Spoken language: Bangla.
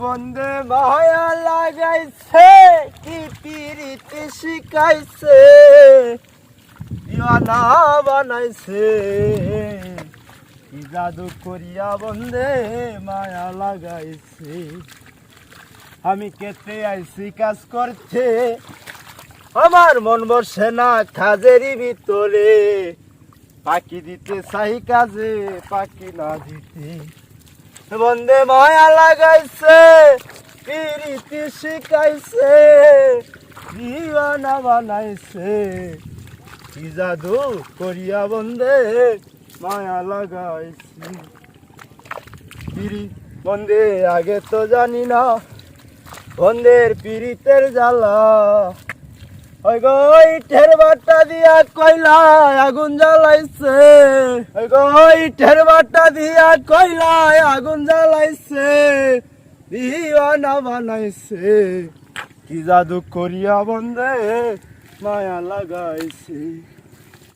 বন্দে মায়া লাগাইছে, কি পিরিতে শিখাইছে, দিওয়ানা বানাইছে। কি জাদু করিয়া বন্দে মায়া লাগাইছে। আমি কেটে আইছি, কাজ করতে। আমার মন বসে না কাজেরই ভিতরে। পাখি দিতে চাই কাজে, পাখি না দিতে। বন্দে মায়া লাগাইছে, পিরিতি শিখাইছে, দিওয়ানা বানাইছে। কি জাদু করিয়া বন্দে মায়া লাগাইছে। পিরি, বন্দে, আগে তো জানি না, বন্দের পিরিতের জ্বালা। ওই গো ইটের বাটা দিয়া কইলা আগুন জ্বালাইছে। ওই গো ইটের বাটা দিয়া কইলা আগুন জ্বালাইছে। দিওয়ানা বানাইছে। কি জাদু করিয়া বন্ধে মায়া লাগাইছে।